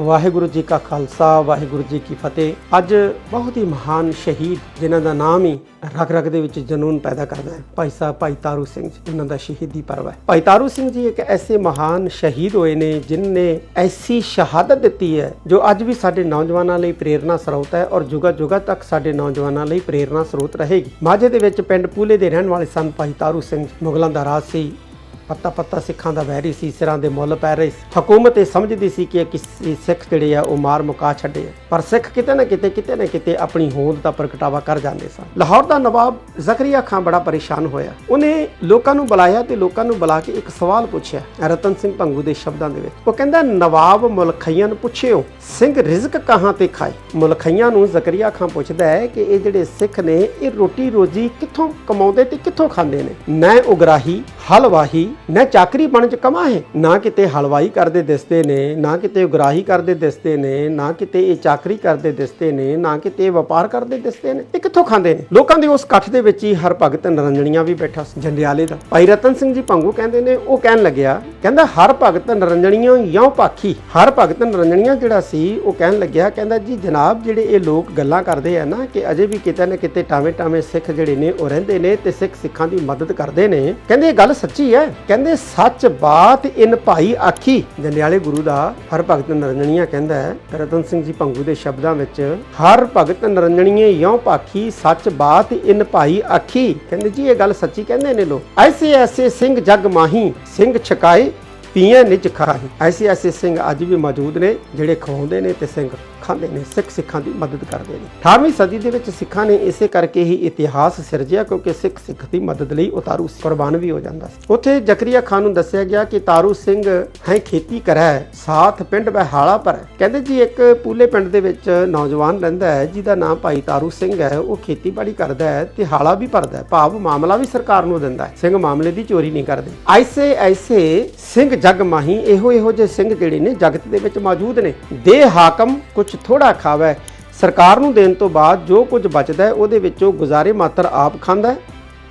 ਵਾਹਿਗੁਰੂ ਜੀ ਕਾ ਖਾਲਸਾ, ਵਾਹਿਗੁਰੂ ਜੀ ਕੀ ਫਤਿਹ। ਅੱਜ ਬਹੁਤ ਹੀ ਮਹਾਨ ਸ਼ਹੀਦ, ਜਿਨ੍ਹਾਂ ਦਾ ਨਾਮ ਹੀ ਰਗ ਰਗ ਦੇ ਵਿੱਚ ਜਨੂਨ ਪੈਦਾ ਕਰਦਾ ਹੈ। ਭਾਈ ਸਾਹਿਬ ਭਾਈ ਤਾਰੂ ਸਿੰਘ ਜੀ, ਉਹਨਾਂ ਦਾ ਸ਼ਹੀਦੀ ਪਰਵ ਹੈ। ਭਾਈ ਤਾਰੂ ਸਿੰਘ ਜੀ ਇੱਕ ਐਸੇ ਮਹਾਨ ਸ਼ਹੀਦ ਹੋਏ ਨੇ, ਜਿਨ੍ਹਾਂ ਐਸੀ ਸ਼ਹਾਦਤ ਦਿੱਤੀ ਹੈ, ਜੋ ਅੱਜ ਵੀ ਸਾਡੇ ਨੌਜਵਾਨਾਂ ਲਈ ਪ੍ਰੇਰਨਾ ਸਰੋਤ ਹੈ ਔਰ ਜੁਗਾ ਜੁਗਾ ਤੱਕ ਸਾਡੇ ਨੌਜਵਾਨਾਂ ਲਈ ਪ੍ਰੇਰਨਾ ਸਰੋਤ ਰਹੇਗੀ। ਮਾਝੇ ਦੇ ਵਿੱਚ ਪਿੰਡ ਪੂਲੇ ਦੇ ਰਹਿਣ ਵਾਲੇ ਸਨ ਭਾਈ ਤਾਰੂ ਸਿੰਘ ਮੁਗਲਾਂ ਦਾ ਰਾਜ ਸੀ। ਪੱਤਾ ਪੱਤਾ ਸਿੱਖਾਂ ਦਾ ਵੈਰੀ ਸੀ, ਸਿਰਾਂ ਦੇ ਮੁੱਲ ਪੈ ਰਹੇ ਸੀ। ਹਕੂਮਤ ਇਹ ਸਮਝਦੀ ਸੀ ਕਿ ਕਿਸੇ ਸਿੱਖ ਜਿਹੜੇ ਆ, ਉਹ ਮਾਰ ਮੁਕਾ ਛੱਡੇ ਪਰ ਸਿੱਖ ਕਿਤੇ ਨਾ ਕਿਤੇ ਕਿਤੇ ਨਾ ਕਿਤੇ ਆਪਣੀ ਹੋਂਦ ਦਾ ਪ੍ਰਗਟਾਵਾ ਕਰ ਜਾਂਦੇ ਸਨ। ਲਾਹੌਰ ਦਾ ਨਵਾਬ ਜ਼ਕਰੀਆ ਖਾਨ ਬੜਾ ਪਰੇਸ਼ਾਨ ਹੋਇਆ। ਉਹਨੇ ਲੋਕਾਂ ਨੂੰ ਬੁਲਾਇਆ ਤੇ ਲੋਕਾਂ ਨੂੰ ਬੁਲਾ ਕੇ ਇੱਕ ਸਵਾਲ ਪੁੱਛਿਆ, ਰਤਨ ਸਿੰਘ ਭੰਗੂ ਦੇ ਸ਼ਬਦਾਂ ਦੇ ਵਿੱਚ। ਉਹ ਕਹਿੰਦਾ, ਨਵਾਬ ਮੁਲਖਈਆਂ ਨੂੰ ਪੁੱਛਿਓ, ਸਿੰਘ ਰਿਜ਼ਕ ਕਹਾਂ ਤੇ ਖਾਏ? ਮੁਲਖਈਆਂ ਨੂੰ ਜ਼ਕਰੀਆ ਖਾਨ ਪੁੱਛਦਾ ਹੈ ਕਿ ਇਹ ਜਿਹੜੇ ਸਿੱਖ ਨੇ, ਇਹ ਰੋਟੀ ਰੋਜੀ ਕਿੱਥੋਂ ਕਮਾਉਂਦੇ ਤੇ ਕਿੱਥੋਂ ਖਾਂਦੇ ਨੇ? ਨਾ ਉਗਰਾਹੀ, ਹਲਵਾਹੀ ਨਾ ਚਾਕਰੀ ਬਣ ਚ ਕਮਾ ਹੈ, ਨਾ ਕਿਤੇ ਹਲਵਾਈ ਕਰਦੇ ਦਿਸਦੇ ਨੇ, ਨਾ ਕਿਤੇ ਉਗਰਾਹੀ ਕਰਦੇ ਦਿਸਦੇ ਨੇ, ਨਾ ਕਿਤੇ ਇਹ ਚਾਕਰੀ ਕਰਦੇ ਦਿਸਦੇ ਨੇ, ਨਾ ਕਿਤੇ ਵਪਾਰ ਕਰਦੇ ਦਿਸਦੇ ਨੇ, ਇਹ ਕਿੱਥੋਂ ਖਾਂਦੇ ਨੇ? ਲੋਕਾਂ ਦੇ ਉਸ ਇਕੱਠ ਦੇ ਵਿੱਚ ਹੀ ਹਰ ਭਗਤ ਨਰੰਜਣੀਆਂ ਵੀ ਬੈਠਾ ਸੀ। ਜੰਡਿਆਲੇ ਦਾ। ਭਾਈ ਰਤਨ ਸਿੰਘ ਜੀ ਭੰਗੂ ਕਹਿੰਦੇ ਨੇ, ਉਹ ਕਹਿਣ ਲੱਗਿਆ, ਕਹਿੰਦਾ ਹਰ ਭਗਤ ਨਰੰਜਣੀਆਂ ਯੋਂ ਪਾਖੀ। ਹਰ ਭਗਤ ਨਰੰਜਣੀਆਂ ਜਿਹੜਾ ਸੀ, ਉਹ ਕਹਿਣ ਲੱਗਿਆ, ਕਹਿੰਦਾ ਜੀ ਜਨਾਬ ਜਿਹੜੇ ਇਹ ਲੋਕ ਗੱਲਾਂ ਕਰਦੇ ਆ ਨਾ, ਕਿ ਅਜੇ ਵੀ ਕਿਤੇ ਨਾ ਕਿਤੇ ਟਾਵੇਂ ਟਾਵੇਂ ਸਿੱਖ ਜਿਹੜੇ ਨੇ, ਉਹ ਰਹਿੰਦੇ ਨੇ ਤੇ ਸਿੱਖ ਸਿੱਖਾਂ ਦੀ ਮਦਦ ਕਰਦੇ ਨੇ। ਕਹਿੰਦੇ ਇਹ ਗੱਲ ਸੱਚੀ ਹੈ ਕਹਿੰਦੇ, ਸੱਚ ਬਾਤ ਇਨ ਭਾਈ ਆਖੀ। ਜੰਡਿਆਲੇ ਗੁਰੂ ਦਾ ਹਰ ਭਗਤ ਨਰੰਜਣੀਆਂ ਕਹਿੰਦਾ ਹੈ, ਰਤਨ ਸਿੰਘ ਜੀ ਪੰਗੂ ਦੇ ਸ਼ਬਦਾਂ ਵਿੱਚ, ਹਰ ਭਗਤ ਨਰੰਜਣੀਏ ਯੋਂ ਪਾਖੀ, ਸੱਚ ਬਾਤ ਇਨ ਭਾਈ ਆਖੀ। ਕਹਿੰਦੇ ਜੀ, ਇਹ ਗੱਲ ਸੱਚੀ ਕਹਿੰਦੇ ਨੇ ਲੋਕ। ਐਸੇ ਐਸੇ ਸਿੰਘ ਜਗ ਮਾਹੀ, ਸਿੰਘ ਛਕਾਏ ਪੀਏ ਨਿਜ ਖਾਹੀ ਐਸੇ ਐਸੇ ਸਿੰਘ ਅੱਜ ਵੀ ਮੌਜੂਦ ਨੇ, ਜਿਹੜੇ ਖਵਾਉਂਦੇ ਨੇ ਤੇ ਸਿੰਘ ਖਾਂਦੇ ਨੇ, ਸਿੱਖ ਸਿੱਖਾਂ ਦੀ ਮਦਦ ਕਰਦੇ ਨੇ। 18ਵੀਂ ਸਦੀ ਦੇ ਵਿੱਚ ਸਿੱਖਾਂ ਨੇ ਇਸੇ ਕਰਕੇ ਹੀ ਇਤਿਹਾਸ ਸਿਰਜਿਆ, ਕਿਉਂਕਿ ਸਿੱਖ ਸਿੱਖ ਦੀ ਮਦਦ ਲਈ ਉਹ ਕੁਰਬਾਨ ਵੀ ਹੋ ਜਾਂਦਾ ਸੀ। ਉੱਥੇ ਜ਼ਕਰੀਆ ਖਾਨ ਨੂੰ ਦੱਸਿਆ ਗਿਆ ਕਿ ਤਾਰੂ ਸਿੰਘ ਹੈ ਖੇਤੀ ਕਰੈ, ਸਾਥ ਪਿੰਡ ਬਹਾਲਾ ਪਰ ਕਹਿੰਦੇ ਜੀ, ਇੱਕ ਪੂਲੇ ਪਿੰਡ ਦੇ ਵਿੱਚ ਨੌਜਵਾਨ ਰਹਿੰਦਾ ਹੈ, ਜਿਹਦਾ ਨਾਮ ਭਾਈ ਤਾਰੂ ਸਿੰਘ ਹੈ। ਉਹ ਖੇਤੀਬਾੜੀ ਕਰਦਾ ਹੈ ਤੇ ਹਾਲਾ ਵੀ ਭਰਦਾ ਹੈ। ਭਾਵ ਮਾਮਲਾ ਵੀ ਸਰਕਾਰ ਨੂੰ ਦਿੰਦਾ ਹੈ। ਸਿੰਘ ਮਾਮਲੇ ਦੀ ਚੋਰੀ ਨਹੀਂ ਕਰਦੇ। ਐਸੇ ਐਸੇ ਸਿੰਘ ਜਗ ਮਾਹੀ ਇਹੋ ਇਹੋ ਜਿਹੇ ਸਿੰਘ ਜਿਹੜੇ ਨੇ? ਜਗਤ ਦੇ ਵਿੱਚ ਮੌਜੂਦ ਨੇ। ਦੇ ਹਾਕਮ ਕੁਝ ਥੋੜਾ ਖਾਵੇ। ਸਰਕਾਰ ਨੂੰ ਦੇਣ ਤੋਂ ਬਾਅਦ ਜੋ ਕੁਝ ਬਚਦਾ ਹੈ, ਉਹਦੇ ਵਿੱਚੋਂ ਗੁਜ਼ਾਰੇ ਮਾਤਰ ਆਪ ਖਾਂਦਾ ਹੈ।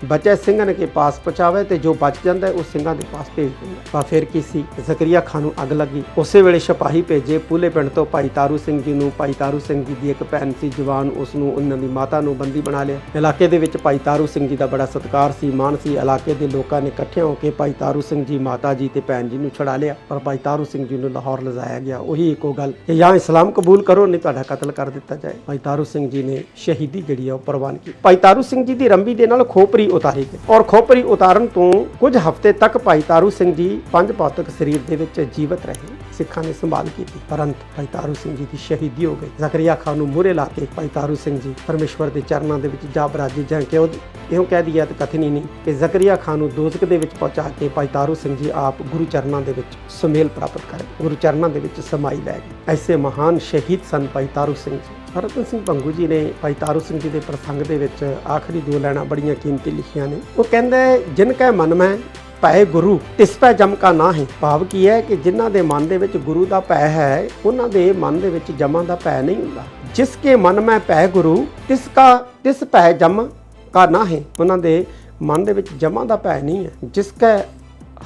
ਬਚੇ ਸਿੰਘਾਂ ਕੇ ਪਾਸ ਪਹੁੰਚਾਵੇ ਤੇ ਜੋ ਬਚ ਜਾਂਦਾ ਉਹ ਸਿੰਘਾਂ ਦੇ ਪਾਸ ਭੇਜ ਦਿੰਦਾ ਤਾਂ ਫਿਰ ਕੀ ਸੀ? ਜ਼ਕਰੀਆ ਖਾਨ ਨੂੰ ਅੱਗ ਲੱਗੀ। ਉਸੇ ਵੇਲੇ ਸਿਪਾਹੀ ਭੇਜੇ ਪੂਲੇ ਪਿੰਡ ਤੋਂ ਭਾਈ ਤਾਰੂ ਸਿੰਘ ਜੀ ਨੂੰ। ਭਾਈ ਤਾਰੂ ਸਿੰਘ ਜੀ ਦੀ ਇੱਕ ਭੈਣ ਸੀ, ਜਵਾਨ, ਉਸ ਨੂੰ ਉਹਨਾਂ ਦੀ ਮਾਤਾ ਨੂੰ ਬੰਦੀ ਬਣਾ ਲਿਆ। ਇਲਾਕੇ ਦੇ ਵਿੱਚ ਭਾਈ ਤਾਰੂ ਸਿੰਘ ਜੀ ਦਾ ਬੜਾ ਸਤਿਕਾਰ ਸੀ, ਮਾਣ ਸੀ। ਇਲਾਕੇ ਦੇ ਲੋਕਾਂ ਨੇ ਇਕੱਠੇ ਹੋ ਕੇ ਭਾਈ ਤਾਰੂ ਸਿੰਘ ਜੀ, ਮਾਤਾ ਜੀ ਤੇ ਭੈਣ ਜੀ ਨੂੰ ਛੁਡਾ ਲਿਆ। ਪਰ ਭਾਈ ਤਾਰੂ ਸਿੰਘ ਜੀ ਨੂੰ ਲਾਹੌਰ ਲਿਜਾਇਆ ਗਿਆ। ਉਹੀ ਇੱਕੋ ਗੱਲ ਕਿ ਜਾਂ ਇਸਲਾਮ ਕਬੂਲ ਕਰੋ, ਨਹੀਂ ਤੁਹਾਡਾ ਕਤਲ ਕਰ ਦਿੱਤਾ ਜਾਏ। ਭਾਈ ਤਾਰੂ ਸਿੰਘ ਜੀ ਨੇ ਸ਼ਹੀਦੀ ਜਿਹੜੀ ਆ ਉਹ ਪ੍ਰਵਾਨ ਕੀਤੀ। ਭਾਈ ਤਾਰੂ ਸਿੰਘ ਜੀ ਦੀ ਰੰਬੀ ਦੇ ਨਾਲ ਖੋਪਰੀ ਉਤਾਰੀ ਗਈ। ਔਰ ਖੋਪਰੀ ਉਤਾਰਨ ਤੋਂ ਕੁਝ ਹਫ਼ਤੇ ਤੱਕ ਭਾਈ ਤਾਰੂ ਸਿੰਘ ਜੀ ਪੰਜ ਪਾਤਕ ਸਰੀਰ ਦੇ ਵਿੱਚ ਜੀਵਤ ਰਹੇ। ਸਿੱਖਾਂ ਨੇ ਸੰਭਾਲ ਕੀਤੀ, ਪਰੰਤ ਭਾਈ ਤਾਰੂ ਸਿੰਘ ਜੀ ਦੀ ਸ਼ਹੀਦੀ ਹੋ ਗਈ। ਜ਼ਕਰੀਆ ਖਾਨ ਨੂੰ ਮੂਹਰੇ ਲਾ ਕੇ ਭਾਈ ਤਾਰੂ ਸਿੰਘ ਜੀ ਪਰਮੇਸ਼ਵਰ ਦੇ ਚਰਨਾਂ ਦੇ ਵਿੱਚ ਜਾ ਬਰਾਜੀ ਜਾਂ ਕਿ ਉਹ ਇਉਂ ਕਹਿ ਦਿਆ ਤੇ ਕਥਨੀ ਨਹੀਂ, ਕਿ ਜ਼ਕਰੀਆ ਖਾਨ ਨੂੰ ਦੋਜ਼ਖ ਦੇ ਵਿੱਚ ਪਹੁੰਚਾ ਕੇ ਭਾਈ ਤਾਰੂ ਸਿੰਘ ਜੀ ਆਪ ਗੁਰੂ ਚਰਨਾਂ ਦੇ ਵਿੱਚ ਸੁਮੇਲ ਪ੍ਰਾਪਤ ਕਰੇ, ਗੁਰੂ ਚਰਨਾਂ ਦੇ ਵਿੱਚ ਸਮਾਈ ਲੈ ਗਏ। ਐਸੇ ਮਹਾਨ ਸ਼ਹੀਦ ਸਨ ਭਾਈ ਤਾਰੂ ਸਿੰਘ ਜੀ ਰਤਨ ਸਿੰਘ ਭੰਗੂ ਜੀ ਨੇ ਭਾਈ ਤਾਰੂ ਸਿੰਘ ਜੀ ਦੇ ਪ੍ਰਸੰਗ ਦੇ ਵਿੱਚ ਆਖਰੀ ਦੋ ਲੈਣਾ ਬੜੀਆਂ ਕੀਮਤੀ ਲਿਖੀਆਂ ਨੇ। ਉਹ ਕਹਿੰਦਾ, ਜਿਨ ਕੈ ਮਨ ਮੈਂ ਭੈ ਗੁਰੂ, ਤਿਸ ਪੈ ਜਮ ਕਾ ਨਾ ਹੈ ਭਾਵ ਕੀ ਹੈ ਕਿ ਜਿਨ੍ਹਾਂ ਦੇ ਮਨ ਦੇ ਵਿੱਚ ਗੁਰੂ ਦਾ ਭੈ ਹੈ, ਉਹਨਾਂ ਦੇ ਮਨ ਦੇ ਵਿੱਚ ਜਮਾਂ ਦਾ ਭੈ ਨਹੀਂ ਹੁੰਦਾ। ਜਿਸ ਕੇ ਮਨ ਮੈਂ ਭੈ ਗੁਰੂ, ਤਿਸ ਕਾ, ਤਿਸ ਭੈ ਜਮ ਕਾ ਨਾ ਹੈ ਉਹਨਾਂ ਦੇ ਮਨ ਦੇ ਵਿੱਚ ਜਮਾਂ ਦਾ ਭੈ ਨਹੀਂ ਹੈ। ਜਿਸ ਕੈ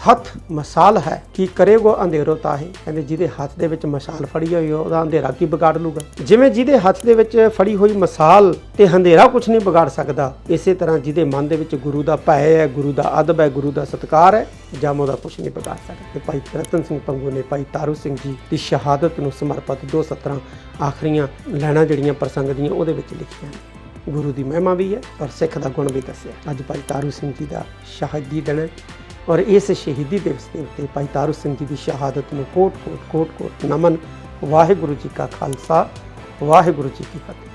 ਹੱਥ ਮਸਾਲ ਹੈ ਕੀ ਕਰੇਗੋ ਅੰਧੇਰੋ ਤਾਹੇ। ਕਹਿੰਦੇ ਜਿਹਦੇ ਹੱਥ ਦੇ ਵਿੱਚ ਮਸਾਲ ਫੜੀ ਹੋਈ ਹੈ, ਉਹਦਾ ਅੰਧੇਰਾ ਕੀ ਵਿਗਾੜ ਲੂਗਾ? ਜਿਵੇਂ ਜਿਹਦੇ ਹੱਥ ਦੇ ਵਿੱਚ ਫੜੀ ਹੋਈ ਮਸਾਲ ਤੇ ਹਨੇਰਾ ਕੁਝ ਨਹੀਂ ਵਿਗਾੜ ਸਕਦਾ ਇਸੇ ਤਰ੍ਹਾਂ ਜਿਹਦੇ ਮਨ ਦੇ ਵਿੱਚ ਗੁਰੂ ਦਾ ਭੈ ਹੈ ਗੁਰੂ ਦਾ ਅਦਬ ਹੈ ਗੁਰੂ ਦਾ ਸਤਿਕਾਰ ਹੈ ਜਮ ਉਹਦਾ ਕੁਝ ਨਹੀਂ ਵਿਗਾੜ ਸਕਦਾ। ਤੇ ਭਾਈ ਰਤਨ ਸਿੰਘ ਪੰਗੂ ਨੇ ਭਾਈ ਤਾਰੂ ਸਿੰਘ ਜੀ ਦੀ ਸ਼ਹਾਦਤ ਨੂੰ ਸਮਰਪਿਤ ਦੋ ਸਤਰਾਂ ਆਖਰੀਆਂ ਲੈਣਾ ਜਿਹੜੀਆਂ ਪ੍ਰਸੰਗ ਦੀਆਂ ਉਹਦੇ ਵਿੱਚ ਲਿਖੀਆਂ ਨੇ। ਗੁਰੂ ਦੀ ਮਹਿਮਾ ਵੀ ਹੈ ਔਰ ਸਿੱਖ ਦਾ ਗੁਣ ਵੀ ਦੱਸਿਆ। ਅੱਜ ਭਾਈ ਤਾਰੂ ਸਿੰਘ ਜੀ ਦਾ ਸ਼ਹਾਦੀ ਦਿਨ ਹੈ। ਔਰ ਇਸ ਸ਼ਹੀਦੀ ਦਿਵਸ ਦੇ ਉੱਤੇ ਭਾਈ ਤਾਰੂ ਸਿੰਘ ਜੀ ਦੀ ਸ਼ਹਾਦਤ ਨੂੰ ਕੋਟ ਕੋਟ ਕੋਟ ਕੋਟ ਨਮਨ ਵਾਹਿਗੁਰੂ ਜੀ ਕਾ ਖਾਲਸਾ ਵਾਹਿਗੁਰੂ ਜੀ ਕੀ ਫਤਿਹ